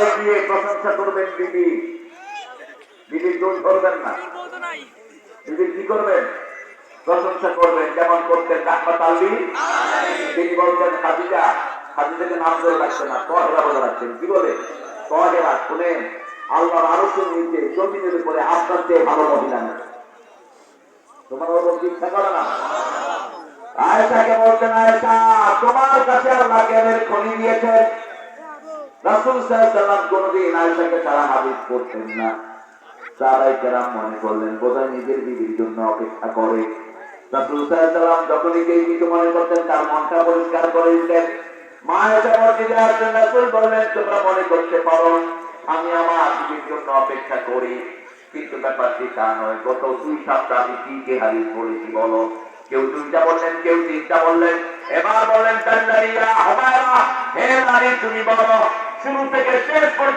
গলায় দিয়ে প্রশংসা করবেন, দিদি। দিদির দোষ ধরবেন না। দিদির কি করবেন? প্রশংসা করবেন, যেমন করতেন ডাক্তার আলী তিনি বলতেন, খাদিজা, খাদিজাকে নাম ধরে রাখছে না কহেরা বলে রাখছেন কি বলে? কহেরা শুনেন, আল্লাহর আরসের নিচে জমিনের উপরে আপনার চেয়ে ভালো মহিলা নেই। তোমার ওরকম ইচ্ছা করে না? আয়সাকে বলতেন আয়সা তোমার কাছে আল্লাহ জ্ঞানের খনি দিয়েছেন রাসূল সাল্লাল্লাহু কোনদিন আয়েশাকে ছাড়া হাদিস করতেন না। সাহাবাই কেরাম মনে করলেন, বোধহয় নিজের বিবির জন্য অপেক্ষা করে। রাসূল সাল্লাল্লাহু যখনই কেউ কিছু মনে করতেন, তার মনটা পরিষ্কার করে দিতেন। মা এসে মসজিদে আসলেন, রাসূল বললেন, তোমরা মনে করতে পারো, আমি আমার বিবির জন্য অপেক্ষা করি। কিন্তু ব্যাপারটি তা নয়, গত দুই সপ্তাহ আমি কি কে হারিস বলেছি বলো? কেউ দুইটা বললেন, কেউ তিনটা বললেন। এবার বললেন হে নারী, তুমি বলো শুরু থেকে শেষ পর্যন্ত